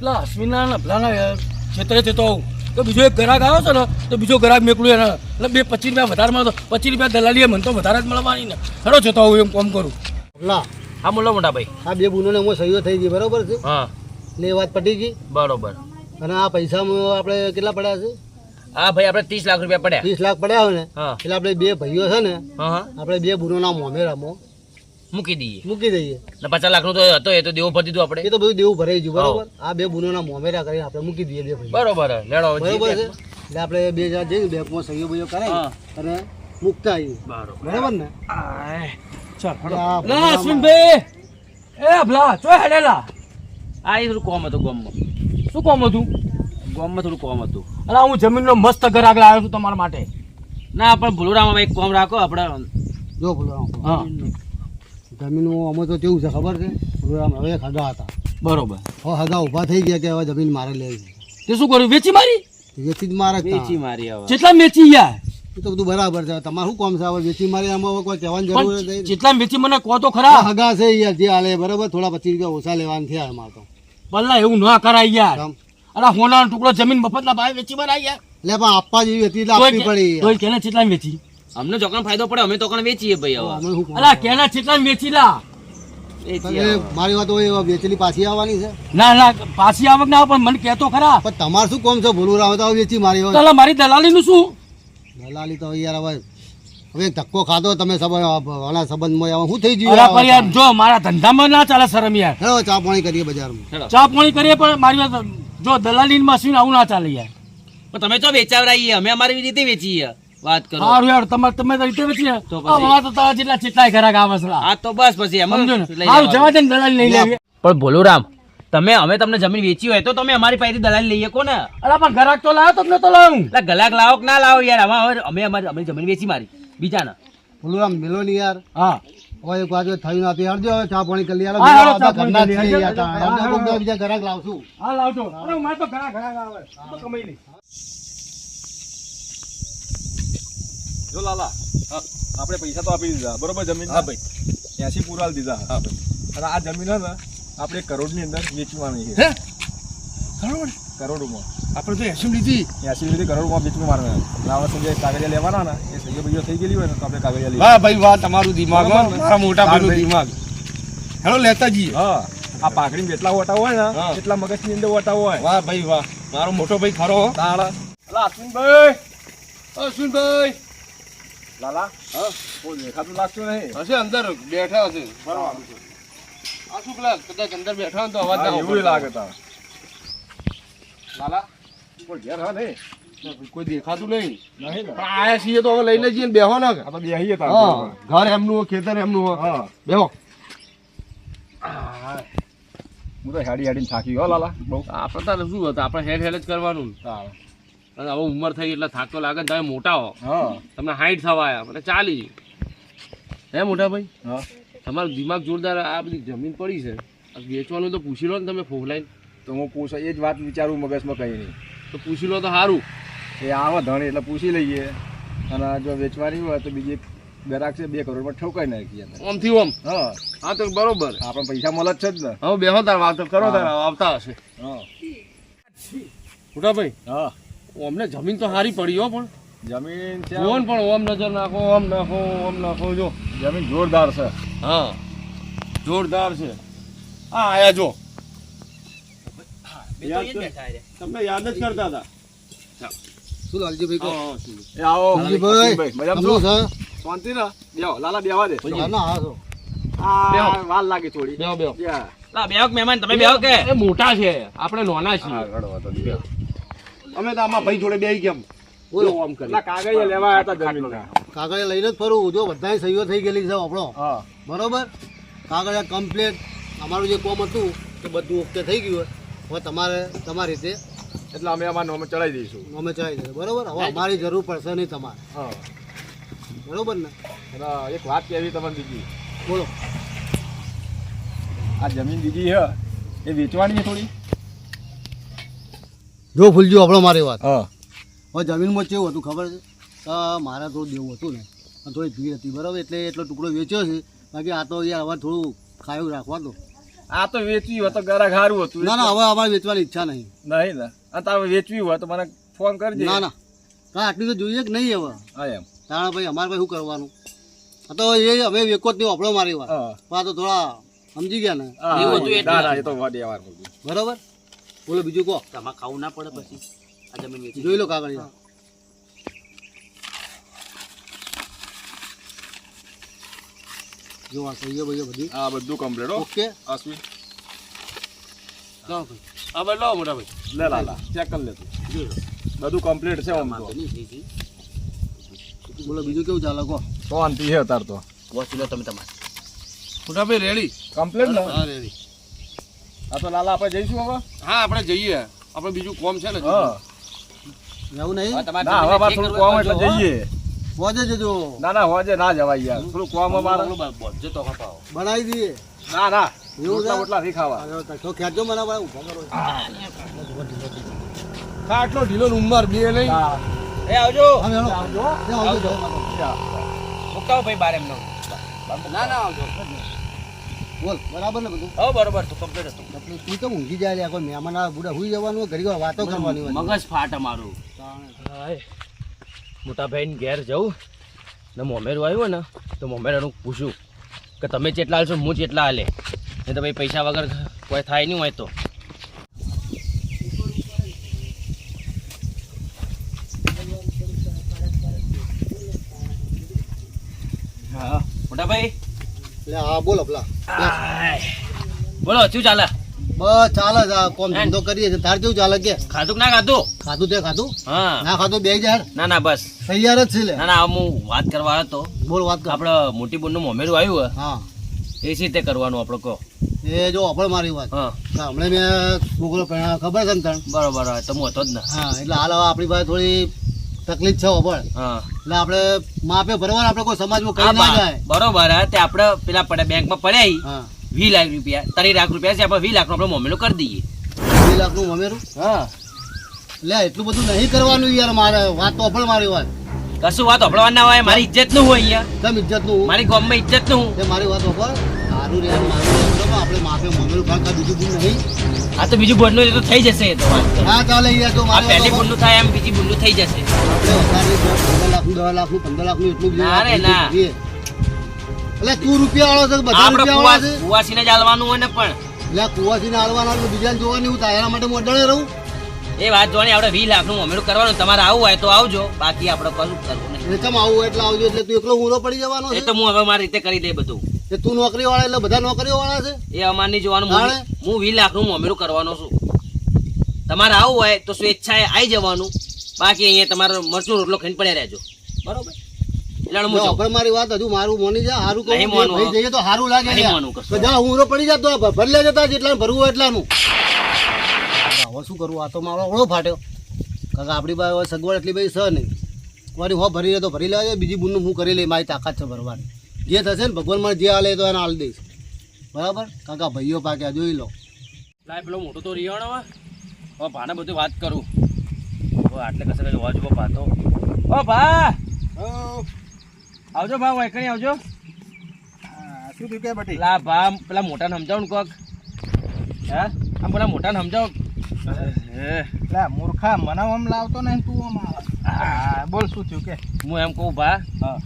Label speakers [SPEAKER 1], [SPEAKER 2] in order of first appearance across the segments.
[SPEAKER 1] પેલા અશ્વિનના ને પેલાના ક્ષેત્રે જતો હોઉં તો બીજો એક ગ્રાહક આવ્યો છે ને તો બીજો ગ્રાહક મેકલું એને. એટલે બે પચીસ રૂપિયા વધારે મળતો પચીસ રૂપિયા દલાલીએ મને તો વધારે જ મળવાની ને. ખરો જતો આવું એમ કોમ કરું.
[SPEAKER 2] લા
[SPEAKER 3] હા બોલો મોટા ભાઈ
[SPEAKER 2] આ બે બુનોને હું સહીઓ થઈ ગઈ બરોબર છે?
[SPEAKER 3] હા.
[SPEAKER 2] ને એ વાત પટી ગઈ?
[SPEAKER 3] બરોબર.
[SPEAKER 2] અને આ પૈસામાં આપણે કેટલા પડ્યા છે?
[SPEAKER 3] હા ભાઈ આપણે ત્રીસ લાખ રૂપિયા પડ્યા.
[SPEAKER 2] ત્રીસ લાખ પડ્યા હોય ને એટલે આપણે બે ભાઈઓ છે ને
[SPEAKER 3] હા હા.
[SPEAKER 2] આપણે બે બુનોના મોમેરામાં
[SPEAKER 3] મૂકી દઈએ.
[SPEAKER 2] મૂકી દઈએ.
[SPEAKER 3] ને પચાસ લાખનું તો હતો એ તો દેવો ભરી દીધું
[SPEAKER 2] એ તો બધું દેવું ભરાઈ ગયું બરોબર? આ બે બુનોના મોમેરા કરીને આપણે મૂકી દઈએ બે
[SPEAKER 3] બરોબર લેડો
[SPEAKER 2] બરોબર છે? એટલે આપણે બે જણા જઈને બે સહીઓ બહીઓ કરાવી
[SPEAKER 3] હા.
[SPEAKER 2] અને મૂકતા આવીએ.
[SPEAKER 3] બરોબર.
[SPEAKER 2] ને?
[SPEAKER 1] ચાલ
[SPEAKER 2] એટલે આ
[SPEAKER 1] ના અશ્વિનભાઈ એ ભલા ચો હેડેલા.
[SPEAKER 3] આ થોડું કોમ હતું ગોમમાં.
[SPEAKER 1] શું કોમ હતું?
[SPEAKER 3] ગોમમાં થોડું કોમ હતું.
[SPEAKER 1] અલા હું જમીનનો મસ્ત ગ્રાહક લાવ્યો છું તમારા માટે.
[SPEAKER 3] ના પણ ભૂલરામાં એક કોમ રાખો આપણે
[SPEAKER 2] જો
[SPEAKER 1] હા.
[SPEAKER 2] જમીનમાં અમે તો કેવું છે ખબર છે? હવે હગા હતા.
[SPEAKER 1] બરોબર.
[SPEAKER 2] હવે હગા ઊભા થઈ ગયા કે હવે જમીન મારે લેવી છે.
[SPEAKER 1] તે શું કર્યું? વેચી મારી?
[SPEAKER 2] વેચી જ મારે
[SPEAKER 3] વેચી મારી હવે.
[SPEAKER 1] જેટલા વેચી ગયા
[SPEAKER 2] એ તો બધું બરાબર છે. તમારું શું કામ છે? હવે વેચી મારી આમાં હવે કોઈ કહેવાની જરૂર નથી
[SPEAKER 1] જેટલા વેચી મને કહો તો ખરા.
[SPEAKER 2] હગા છે યાર જે હાલે બરાબર? થોડા પચીસ રૂપિયા ઓછા લેવાના થયા અમારે તો.
[SPEAKER 1] પલ્લા એવું ના કરાય યાર.
[SPEAKER 2] અરે
[SPEAKER 1] અલા હોના ટુકડો જમીન મફતના ભાવે વેચી મારા યાર.
[SPEAKER 2] લે પણ આપવા જેવી હતી એટલે આપવી પડી.
[SPEAKER 1] તો કેને જેટલા વેચી?
[SPEAKER 3] અમને જોકણ ફાયદો પડે અમે તોકણ વેચીએ ભાઈ હવે.
[SPEAKER 2] શું?
[SPEAKER 1] અલા કેના ચેટલા વેચીલા
[SPEAKER 3] વેચીએ
[SPEAKER 2] મારી વાત હોય વેચેલી પાછી આવવાની છે?
[SPEAKER 1] ના ના પાછી આવક ના પણ મને કહેતો ખરા.
[SPEAKER 2] પણ તમારે શું કોમ છે? ભૂલું રાવ તો વેચી મારી હોય.
[SPEAKER 1] તાલા મારી દલાલી નું શું?
[SPEAKER 2] દલાલી તો હવે યાર હવે હવે ધક્કો ખાધો તમે સંબંધ આના સંબંધમાં આવો. શું થઈ ગયું
[SPEAKER 1] યાર? જો મારા ધંધામાં ના ચાલે શરમ યાર.
[SPEAKER 2] હેલો ચા પાણી કરીએ બજારમાં.
[SPEAKER 1] ચા પાણી કરીએ પણ મારી વાત જો દલાલી મશીન આવું ના ચાલે યાર.
[SPEAKER 3] પણ તમે તો વેચાવરાઈએ અમે અમારી રીતે વેચીએ. વાત કરો.
[SPEAKER 1] સારું યાર તમારે તમે તો રીતે વેચી
[SPEAKER 3] તો?
[SPEAKER 1] આ તો તારા જેટલા ચેટલાય ઘરા આવે
[SPEAKER 3] આ તો બસ પછી એમ
[SPEAKER 1] ને?
[SPEAKER 3] લઈ લેવાનું.
[SPEAKER 1] જવા દે દલાલ લઈ લેવી
[SPEAKER 3] પણ ભોલુરામ તમે અમે તમને જમીન વેચી હોય તો તમે અમારી પાસેથી દલાલ લઈએ શકો ને.
[SPEAKER 1] અરે પણ ઘરાક તો લાવો તમને તો લાવું.
[SPEAKER 3] એટલે ગલાક લાવો કે ના લાવો યાર હવે અમે અમારી અમારી જમીન વેચી મારી. બીજા ના
[SPEAKER 2] ભૂલું આમ મિલો નહીં યાર.
[SPEAKER 1] હા.
[SPEAKER 2] ઓય એક બાજુ થયું નથી હરજો હવે ચા પાણી કરી લઈએ
[SPEAKER 1] હા,
[SPEAKER 2] ઘરના યાર. બીજા લાવશું.
[SPEAKER 1] હા લાવજો. અરે મારે તો ઘણા ઘરાક આવે. તો કમાઈ લઈશ
[SPEAKER 4] જો લાલા આપણે પૈસા તો આપી દીધા બરોબર જમીન હા ભાઈ. એસી પૂરા દીધા. હા ભાઈ. અને આ જમીન હે ને આપણે કરોડની અંદર વેચવાની છે.
[SPEAKER 1] કરોડ?
[SPEAKER 4] કરોડમાં.
[SPEAKER 1] આપણે તો એસી લીધી.
[SPEAKER 4] એસી લીધી કરોડમાં વેચવી મારવાના અને સંજય કાગળિયા લેવાના ને એ સંજય ભાઈઓ થઈ ગયેલી હોય ને તો આપણે કાગળિયા લઈએ.
[SPEAKER 1] વાહ ભાઈ વાહ તમારું દિમાગ હો.
[SPEAKER 4] ને?
[SPEAKER 1] મારા મોટા ભાઈનું
[SPEAKER 4] ભાઈ.
[SPEAKER 1] દિમાગ. હેલો લેતા જઈએ.
[SPEAKER 4] હા. આ પાકડી જેટલા ઓટા હોય ને
[SPEAKER 1] એટલા
[SPEAKER 4] એટલા મગજની અંદર ઓટા હોય.
[SPEAKER 1] વાહ ભાઈ વાહ. મારો મોટો ભાઈ ખરો હો.
[SPEAKER 4] તાળા. અલા અશ્વિનભાઈ!
[SPEAKER 1] અશ્વિનભાઈ!
[SPEAKER 4] લાલા? હા. કોઈ દેખાતું લાગતું નહીં.
[SPEAKER 1] હશે અંદર બેઠા હશે. આ શું પેલા કદાચ અંદર બેઠા હોય તો અવાજ ના
[SPEAKER 4] એવું લાગે તા લાલા? કોઈ ઘેર હા નહીં.
[SPEAKER 1] કોઈ દેખાતું નહીં. આયા છીએ તો હવે લઈને જઈએ ને બેહો ને
[SPEAKER 4] બેહીએ
[SPEAKER 1] ઘર એમનું હોય, ખેતર એમનું હોય. બેહો.
[SPEAKER 4] હું. તો હેડી હેડીને થાકી ગયો લાલા. બહુ
[SPEAKER 5] આપણે તારે શું હતું? આપણે હેડ હેડ જ કરવાનું. અને હવે ઉંમર થઈ એટલે થાક તો લાગે તમે મોટા હો.
[SPEAKER 4] હા.
[SPEAKER 5] તમને હાઈટ આવ્યા મને ચાલી. હે મોટા ભાઈ?
[SPEAKER 4] હા.
[SPEAKER 5] તમારું દિમાગ જોરદાર આ બધી જમીન પડી છે. આ વેચવાનું તો પૂછી લો ને તમે ફોફલાઈન.
[SPEAKER 4] તો હું પૂછ એ જ વાત વિચારું મગજમાં કઈ નહીં.
[SPEAKER 5] તો પૂછી લો તો સારું
[SPEAKER 4] એ આવે ધણી એટલે પૂછી લઈએ. અને જો વેચવાની હોય તો બીજી ગ્રાહક છે બે કરોડમાં ઠોકાઈ નાખીએ.
[SPEAKER 5] ઓમથી ઓમ.
[SPEAKER 4] હા.
[SPEAKER 5] હા તો બરોબર.
[SPEAKER 4] આપણે પૈસા મળે જ છે જ ને.
[SPEAKER 5] હવે બેહો તાર વાત કરો તાર આવતા હશે.
[SPEAKER 4] હા.
[SPEAKER 5] મોટા ભાઈ
[SPEAKER 4] હા.
[SPEAKER 5] અમને જમીન તો સારી પડી હો પણ.
[SPEAKER 4] જમીન
[SPEAKER 5] જુઓ પણ ઓમ નજર નાખો ઓમ નાખો ઓમ નાખો જો.
[SPEAKER 4] જમીન જોરદાર છે.
[SPEAKER 5] હા જોરદાર છે. આ આયા જો. તમને યાદ જ કરતા હતા.
[SPEAKER 2] શું લાલજીભાઈ કહો?
[SPEAKER 5] હા, હા, શું.
[SPEAKER 4] એ આવો.
[SPEAKER 2] લાલજીભાઈ
[SPEAKER 4] મજામાં છો? શાંતિ ને બેહો લાલા બેહવા દે.
[SPEAKER 2] હા, ના હા
[SPEAKER 4] આ વાર લાગે થોડી.
[SPEAKER 5] બેહો બેહો.
[SPEAKER 3] લા બેહો મહેમાન તમે બેહો કે?
[SPEAKER 5] મોટા છે. આપણે નાના છીએ. અમે તો આમાં ભાઈ જોડે બેહી
[SPEAKER 4] જમીનના.
[SPEAKER 2] કાગળે લઈને જ ફરવું જો બધાય સહીઓ થઈ ગયેલી છે આપણો.
[SPEAKER 4] હા.
[SPEAKER 2] બરોબર? કાગળિયા કમ્પ્લેટ અમારું જે કોમ હતું એ બધું ઓકે થઈ ગયું હોય. હવે તમારે તમારી રીતે.
[SPEAKER 4] એટલે અમે અમારા નોમે ચડાવી દઈશું.
[SPEAKER 2] અમે ચડાવી દઈશું બરોબર? હવે અમારી જરૂર પડશે નહીં તમારે.
[SPEAKER 4] હા.
[SPEAKER 2] બરોબર ને?
[SPEAKER 4] એક વાત કહેવી તમારે બીજી
[SPEAKER 2] બોલો.
[SPEAKER 4] આ જમીન બીજી છે એ વેચવાની છે થોડી?
[SPEAKER 2] જો ભૂલજો આપણો મારી વાત.
[SPEAKER 4] હા.
[SPEAKER 2] હવે જમીનમાં કેવું હતું ખબર છે? મારા મારે થોડું દેવું હતું ને. અને થોડી ભીડ હતી બરાબર? એટલે એટલો ટુકડો વેચ્યો છે. બાકી આ તો યાર હવે થોડું ખાયું રાખવા દો.
[SPEAKER 4] આ તો વેચવી હોય તો ગરાક સારું હતું.
[SPEAKER 2] ના ના હવે અમારે વેચવાની ઈચ્છા નહીં.
[SPEAKER 4] નહીં ને? આ તારે વેચવી હોય તો મને ફોન કરજે.
[SPEAKER 2] ના ના. હા આટલી તો જોઈએ કે નહીં હવે?
[SPEAKER 4] હા એમ.
[SPEAKER 2] તાણા ભાઈ અમારે ભાઈ શું કરવાનું? આ તો એ અમે વેકો જ નહીં આપણો મારી વાત. પણ આ તો થોડા સમજી ગયા ને.
[SPEAKER 4] તો
[SPEAKER 2] બરોબર? બોલો બીજું કહો.
[SPEAKER 3] તમારે ખાવું ના પડે પછી. આ જમીન વેચી
[SPEAKER 2] જોઈ લો કાગળ જો આ સહીઓ ભાઈઓ બધી.
[SPEAKER 4] આ બધું કમ્પ્લીટ
[SPEAKER 2] ઓકે.
[SPEAKER 4] અશ્વિન
[SPEAKER 5] લાવો ભાઈ. આ ભાઈ લાવો મોટા ભાઈ.
[SPEAKER 4] લે લાલા ચેક કરી લે તું.
[SPEAKER 5] જોઈ લો
[SPEAKER 4] બધું કમ્પ્લીટ છે આમ તો.
[SPEAKER 2] બોલો બીજું કેવું ચાલે? કહો.
[SPEAKER 4] શાંતિ છે તાર તો.
[SPEAKER 3] વોચ લો તમે તમારે.
[SPEAKER 5] મોટા ભાઈ રેડી
[SPEAKER 4] કમ્પ્લીટ લો
[SPEAKER 2] હા રેડી
[SPEAKER 4] આ તો લાલા આપણે જઈશું હવે?
[SPEAKER 5] હા આપણે જઈએ. આપણે બીજું કોમ છે ને
[SPEAKER 4] હા.
[SPEAKER 2] એવું નહીં?
[SPEAKER 4] ના હવે બાર થોડું કોમ એટલે જઈએ.
[SPEAKER 2] પહોંચે જજો
[SPEAKER 4] ના ના હોજે ના જવાય યાર. થોડું કોમ અમારે.
[SPEAKER 3] બોલજો તો હપાવો
[SPEAKER 2] બનાવી દઈએ.
[SPEAKER 4] ના ના.
[SPEAKER 2] એવું
[SPEAKER 4] રોટલા? બોટલા નહીં ખાવા
[SPEAKER 2] હા, તો ખેંચો મને ભાઈ ઊભો કરો.
[SPEAKER 1] હા. આટલો ઢીલો ઉંમર બે નહીં.
[SPEAKER 3] એ આવજો.
[SPEAKER 2] હા, આવજો. આવજો, જાઓ.
[SPEAKER 3] ભાઈ બાર એમનો.
[SPEAKER 5] ના ના આવજો.
[SPEAKER 2] બોલ બરાબર ને બધું?
[SPEAKER 3] હો બરાબર તો કમ્પ્લીટ હતું.
[SPEAKER 2] કમ્પ્લીટ તું કેમ ઊંઘી જાય લ્યા? કોઈ મહેમાન આવે બુડા હુઈ જવાનું હોય, ઘડી વાતો કરવાની હોય
[SPEAKER 3] મગજ ફાટ અમારું. મોટા ભાઈ ઘેર જવું ને મોમેરું આવ્યું ને તો મોમેરાનું પૂછું કે તમે જેટલા હાલશો હું જેટલા હાલે. ને તો ભાઈ પૈસા વગર કોઈ થાય નહીં હોય તો. હા મોટા ભાઈ
[SPEAKER 2] એટલે હા બોલો પેલા.
[SPEAKER 3] બોલો શું ચાલે?
[SPEAKER 2] બસ ચાલે છે આ કોમ ધંધો કરીએ છે. તાર કેવું ચાલે કે?
[SPEAKER 3] ખાધું કે ના ખાધું?
[SPEAKER 2] ખાધું તે ખાધું?
[SPEAKER 3] હા.
[SPEAKER 2] ના ખાધું બે હજાર?
[SPEAKER 3] ના ના બસ.
[SPEAKER 2] તૈયાર જ છે લે.
[SPEAKER 3] ના ના હું વાત કરવા આવ્યો તો
[SPEAKER 2] બોલ વાત કર.
[SPEAKER 3] આપણે મોટી બોનનું મોમેરું આવ્યું
[SPEAKER 2] હા.
[SPEAKER 3] એ રીતે કરવાનું આપણે કહો.
[SPEAKER 2] એ જો આપણે મારી વાત.
[SPEAKER 3] હા.
[SPEAKER 2] હમણાં મેં છોકરો ખબર છે ને તણ?
[SPEAKER 3] બરોબર તો હું હતો જ ને.
[SPEAKER 2] હા એટલે હાલ આપણી પાસે થોડી તકલીફ છે પણ
[SPEAKER 3] હા.
[SPEAKER 2] એટલે આપણે માપે ભરવાનું આપણે કોઈ સમાજમાં કઈ ના જાય.
[SPEAKER 3] બરોબર તે આપણે પેલા પડે બેંકમાં પડ્યા વી લાખ રૂપિયા ત્રણ લાખ રૂપિયા છે આપણે વીસ લાખનું આપણે મમેલું કરી દઈએ.
[SPEAKER 2] વી લાખનું મમેલું?
[SPEAKER 3] હા.
[SPEAKER 2] લે એટલું બધું નહીં કરવાનું યાર મારે વાત તો અભળ મારી વાત
[SPEAKER 3] કશું વાત અભળવા ના હોય મારી ઇજ્જતનું હોય અહીંયા.
[SPEAKER 2] કેમ ઇજ્જતનું?
[SPEAKER 3] મારી ગામમાં
[SPEAKER 2] ઇજ્જતનું મારી વાત અભળ સારું રે મારું આપણે માફે મમેલું ખાધું બીજું બધું નહીં.
[SPEAKER 3] આ તો બીજું બોનનું તો થઈ જશે એ તો
[SPEAKER 2] હા ચાલે યાર તો મારે
[SPEAKER 3] પહેલી
[SPEAKER 2] વાત
[SPEAKER 3] થાય એમ બીજી બોનનું થઈ જશે.
[SPEAKER 2] પંદર લાખનું દસ લાખનું પંદર લાખનું એટલું બધું
[SPEAKER 3] ના રે, ના.
[SPEAKER 2] એટલે તું રૂપિયા વાળો છે બધા રૂપિયા વાળા છે?
[SPEAKER 3] કુવાસીને જ હાલવાનું હોય ને પણ.
[SPEAKER 2] એટલે કુવાસીને હાલવાના બીજાને જોવાની હું તારા માટે અડાડે રહું.
[SPEAKER 3] એ વાત જોવાની આપણે વીસ લાખનું મોમેલું કરવાનું. તમારે આવવું હોય તો આવજો. બાકી આપણે કશું કરવું નહીં.
[SPEAKER 2] એટલે આવું એટલે આવજો? એટલે તું એકલો ઊંડો પડી જવાનો
[SPEAKER 3] એ તો હું હવે મારી રીતે કરી દે બધું.
[SPEAKER 2] કે તું નોકરી વાળા એટલે બધા નોકરીઓ વાળા છે?
[SPEAKER 3] એ અમાર નહીં જોવાનું હું- વીસ લાખનું મોમેરું કરવાનો છું. તમારે આવું હોય તો સ્વેચ્છાએ આવી જવાનું. બાકી અહીંયા તમારે મરચું રોટલો ખાઈને પડ્યા રહેજો. બરોબર? એટલે હું
[SPEAKER 2] જો મારી વાત હજુ મારું મોની જા હારું કહું. ભાઈ જઈએ તો હારું લાગે
[SPEAKER 3] નહીં
[SPEAKER 2] યાર.
[SPEAKER 3] મોનું કશું.
[SPEAKER 2] તો જા હું પડી જાતો ભરી લેજે તાર જેટલાનું ભરવું એટલાનું. હવે શું કરવું આ તો મારો ઓળો ફાટ્યો. કાકા આપણી પાસે સગવડ એટલી બધી છે નહીં. વળી હો ભરી લે તો ભરી લેવા બીજી બુનનું હું કરી લઈ મારી તાકાત છે ભરવાની. જે થશે ને ભગવાન મને જે હાલે તો એને હાલ દઈશ. બરાબર? કાકા ભાઈઓ પાક્યા જોઈ લો.
[SPEAKER 3] લાય પેલો મોટો તો રિયાણો હવે. હવે ભાને બધું વાત કરું. આટલે કસે જો ભાતો ઓ ભા! આવજો ભા વાયકણી આવજો.
[SPEAKER 4] શું થયું કે બટી?
[SPEAKER 3] લા ભા પેલા મોટાને સમજાવ ને કોક. હે? આમ પેલા મોટાને સમજાવ. હે.
[SPEAKER 4] લે મૂર્ખા મને આમ લાવતો નહીં તું આમ હા. બોલ શું થયું કે?
[SPEAKER 3] હું એમ કહું ભા
[SPEAKER 4] હા.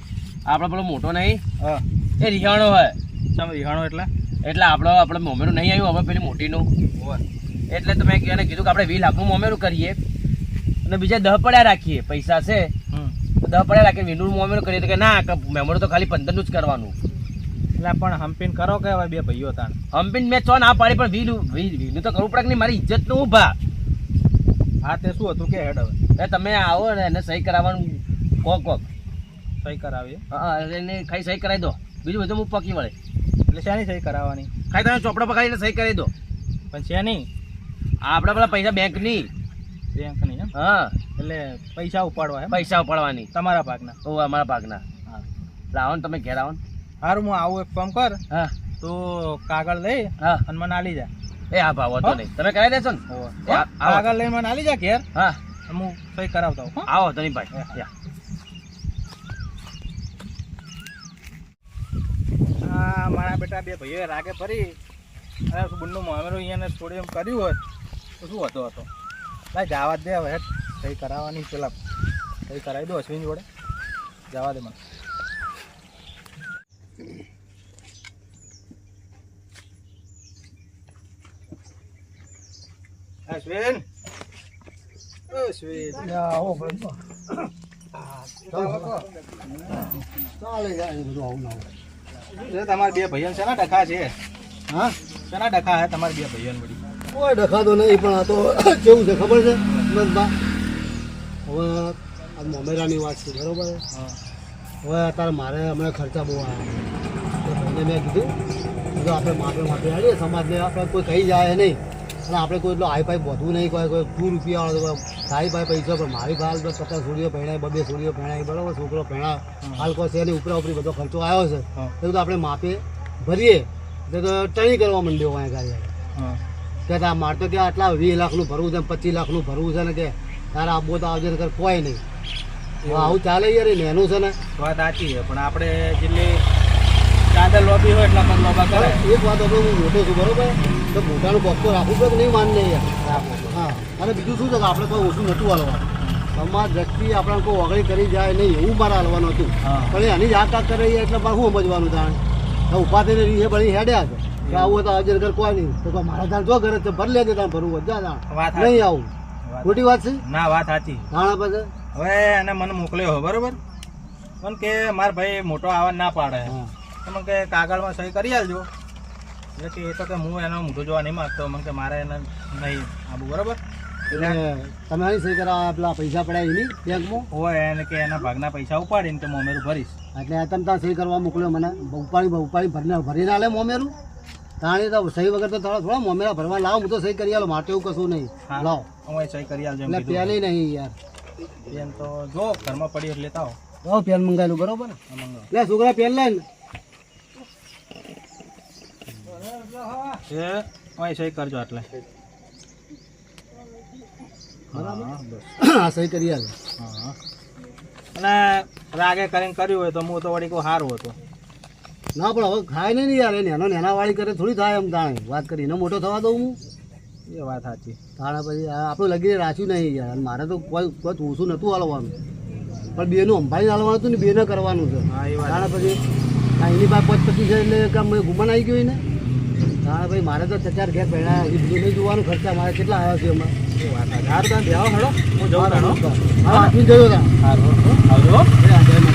[SPEAKER 3] આપણે પેલો મોટો નહીં.
[SPEAKER 4] હા.
[SPEAKER 3] એ રિહાણો હોય
[SPEAKER 4] તમે રિહાણો એટલે?
[SPEAKER 3] એટલે આપણો આપણે મોમેરું નહીં આવ્યું હવે પેલી મોટીનું. એટલે તો મેં એને કીધું કે આપણે વી લાખનું મોમેરું કરીએ. અને બીજા દહ પડ્યા રાખીએ પૈસા છે. દહ પડ્યા રાખીએ વીનું મોમેરું કરીએ તો કે ના કે તો ખાલી પંદરનું જ કરવાનું.
[SPEAKER 4] એટલે પણ હમ્પિન કરો કે હવે બે ભાઈઓ તાણ?
[SPEAKER 3] હમ્પિન મેં ચો ના પાડી પણ વિનુ વીનું તો કરવું પડે કે નહીં મારી ઇજ્જતનું ઊભા
[SPEAKER 4] હા તે શું હતું? કે હેડ હવે.
[SPEAKER 3] એ તમે આવો ને એને સહી કરાવવાનું. કોક કોક.
[SPEAKER 4] સહી કરાવીએ?
[SPEAKER 3] હા એને ખાઈ સહી કરાવી દો. બીજું બધું હું પકી વળે.
[SPEAKER 4] એટલે શેની સહી કરાવવાની?
[SPEAKER 3] ખાઈ તમે ચોપડા પકડીને સહી કરી દો.
[SPEAKER 4] પણ શેની?
[SPEAKER 3] આપણા પેલા પૈસા બેંકની
[SPEAKER 4] બેંકની
[SPEAKER 3] હા.
[SPEAKER 4] એટલે પૈસા ઉપાડવા
[SPEAKER 3] પૈસા ઉપાડવાની.
[SPEAKER 4] તમારા ભાગના.
[SPEAKER 3] ઓ અમારા ભાગના.
[SPEAKER 4] હા.
[SPEAKER 3] લાવો ને તમે ઘેર આવો ને.
[SPEAKER 4] સારું હું આવું એક કામ કર.
[SPEAKER 3] હા.
[SPEAKER 4] તો કાગળ લઈ
[SPEAKER 3] હા.
[SPEAKER 4] અને મને આલી જા.
[SPEAKER 3] એ હા ભાવ હતો નહીં. તમે કરાવી દેશો ને.
[SPEAKER 4] કાગળ લઈને મને આલી જા ઘેર.
[SPEAKER 3] હા.
[SPEAKER 4] હું સહી કરાવતા હું?
[SPEAKER 3] આવો ધનીભાઈ. યા.
[SPEAKER 4] હા મારા બેટા બે ભાઈઓ રાગે ફરી.
[SPEAKER 6] અરે બુન્નું મામેરું અહીંયા થોડી એમ કર્યું હોત તો શું હતો હતો ના જવા જ દે હવે. હેઠ કરાવવાની પેલા સહી કરાવી દો અશ્વિન જોડે. જવા દે મને. અશ્વિન. અશ્વિન.
[SPEAKER 2] આવું ના
[SPEAKER 6] તમારા બે ભાઈઓ શેના ડખા છે?
[SPEAKER 2] હા?
[SPEAKER 6] શેના ડખા છે તમારા બે ભાઈઓ વળી?
[SPEAKER 2] કોઈ ડખાતો નહીં પણ આ તો કેવું છે ખબર છે? હવે આ મોમેરાની વાત છે બરોબર છે? હવે અત્યારે મારે હમણાં ખર્ચા બહુ આવ્યા તો ભાઈને મેં કીધું કીધું આપણે માપે માપે આવીએ સમાજને આપણે કોઈ કહી જાય નહીં. અને આપણે કોઈ એટલો હાઈ પાઈ વધવું નહીં કોઈ કોઈ ટુ રૂપિયા વાળો હાઈ પાઈ પૈસા પણ મારી ભાલ બસ પચાસ સોળીઓ પહેણાય બબે સોળીઓ પહેણાય બરાબર છોકરો પહેણા હાલ કોઈ છે એની ઉપરા ઉપરી બધો ખર્ચો આવ્યો છે.
[SPEAKER 6] હા.
[SPEAKER 2] એ બધું આપણે માપે ભરીએ. તો તો ટણી કરવા માંડ્યો અહીંયા ગાડી કે તારા મારે તો કે આટલા વીસ લાખનું ભરવું છે પચીસ લાખનું ભરવું છે ને કે તારા આબો તો આવજે ને કોઈ નહીં. આવું ચાલે યાર એ નેનું છે ને.
[SPEAKER 6] વાત સાચી છે પણ આપણે જેટલી ચાદર લોબી હોય એટલા પણ લોબા કરે.
[SPEAKER 2] એક વાત આપણે હું મોટો છું બરોબર? તો મોટાનું બોક્સ રાખવું પડે નહીં માનને યાર? હા અને બીજું શું છે કે આપણે કોઈ ઓછું નહોતું હાલવાનું સમાજ વ્યક્તિ આપણે કોઈ ઓગળી કરી જાય નહીં એવું મારે હાલવાનું હતું. પણ એની જ આ કરે એટલે મારે શું સમજવાનું જાણે ઊભા થઈને રીહે બળી હેડ્યા છે. કે આવું તો હાજર ઘર કોઈ નહીં. તો મારા તાણ જો ઘરે ભર લેજે ત્યાં ભરવું જા
[SPEAKER 6] વાત
[SPEAKER 2] નહીં આવું. ખોટી વાત છે?
[SPEAKER 6] ના વાત સાચી.
[SPEAKER 2] તાણા પછી
[SPEAKER 6] હવે એને મને મોકલ્યો હો બરોબર? પણ કે મારા ભાઈ મોટો આવા ના પાડે. મને કે કાગળમાં સહી કરી આલજો. એટલે કે એ તો કે હું એનો મોઢું જોવા નહીં માગતો. મને કે મારે એને નહીં આવું બરોબર?
[SPEAKER 2] એટલે તમે અહીં સહી કરાવવા પેલા પૈસા પડ્યા એની બેંકમાં?
[SPEAKER 6] હોય એને કે એના ભાગના પૈસા ઉપાડીને તો મોમેરું ભરીશ.
[SPEAKER 2] એટલે તમે ત્યાં સહી કરવા મોકલ્યો મને. ઉપાડી ઉપાડી ભરીને ભરીને આલે મોમેરું. તાણી તો સહી વગર તો થોડા થોડા મમેરા ભરવા લાવો હું તો સહી કરી આલો માટે એવું કશું નહીં. લાવો.
[SPEAKER 6] હું સહી કરી આલજો
[SPEAKER 2] એટલે પેલી નહીં યાર.
[SPEAKER 6] પેન તો જો ઘરમાં પડી એટલે લેતા આવો.
[SPEAKER 2] લાવો પેન મંગાવેલું બરોબર? લે છોકરા પેન લઈને.
[SPEAKER 6] એ ઓય સહી કરજો એટલે
[SPEAKER 2] બરાબર?
[SPEAKER 6] હા.
[SPEAKER 2] સહી કરી આલ.
[SPEAKER 6] હા. અને રાગે કરીને કર્યું હોય તો હું તો વળી કોઈ સારું હતું.
[SPEAKER 2] ના પણ હવે ખાય નહીં યાર એ નેનો નેના વાળી કરે થોડી થાય એમ તાણે વાત કરી એનો મોટો થવા દઉં હું
[SPEAKER 6] એ વાત સાચી
[SPEAKER 2] તાણા પછી આપણે લગીને રાખ્યું નહીં યાર અને મારે તો કોઈ કોઈ ઓછું નહોતું હાલવાનું પણ બેનું અંભાઈ હાલવાનું હતું ને બેને કરવાનું છે
[SPEAKER 6] હા
[SPEAKER 2] તાણે પછી એની પાસે પચ પચીસ એટલે કામ ગુમાન આવી ગયું ને તાણે ભાઈ મારે તો ચાર ઘેર પહેલા એ બધું નહીં જોવાનું ખર્ચા મારે કેટલા આવ્યા છે એમાં.
[SPEAKER 6] હારું તમે બેહો હેડો હું તાણો
[SPEAKER 2] હા આટલું જોયો
[SPEAKER 6] સારું આવજો
[SPEAKER 2] આજે